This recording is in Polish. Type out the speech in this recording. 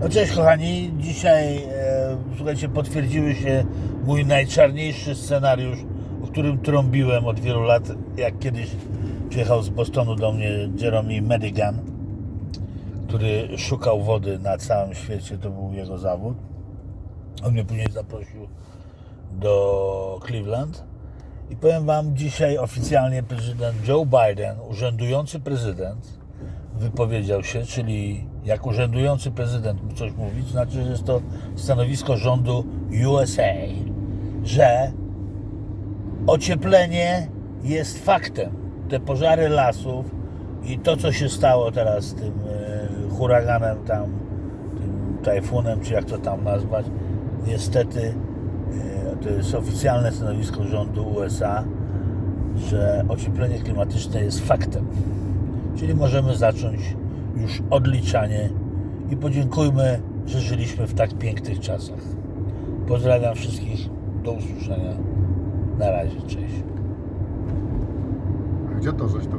No cześć kochani, dzisiaj e, słuchajcie, potwierdziły się mój najczarniejszy scenariusz, o którym trąbiłem od wielu lat, jak kiedyś przyjechał z Bostonu do mnie Jeremy Madigan, który szukał wody na całym świecie, to był jego zawód. On mnie później zaprosił do Cleveland. I powiem Wam, dzisiaj oficjalnie prezydent Joe Biden, urzędujący prezydent, wypowiedział się, czyli jak urzędujący prezydent coś mówić, znaczy, że jest to stanowisko rządu USA, że ocieplenie jest faktem. Te pożary lasów i to, co się stało teraz z tym e, huraganem tam, tym tajfunem, czy jak to tam nazwać, niestety e, to jest oficjalne stanowisko rządu USA, że ocieplenie klimatyczne jest faktem. Czyli możemy zacząć już odliczanie i podziękujmy, że żyliśmy w tak pięknych czasach. Pozdrawiam wszystkich. Do usłyszenia. Na razie. Cześć. A Gdzie to żeś to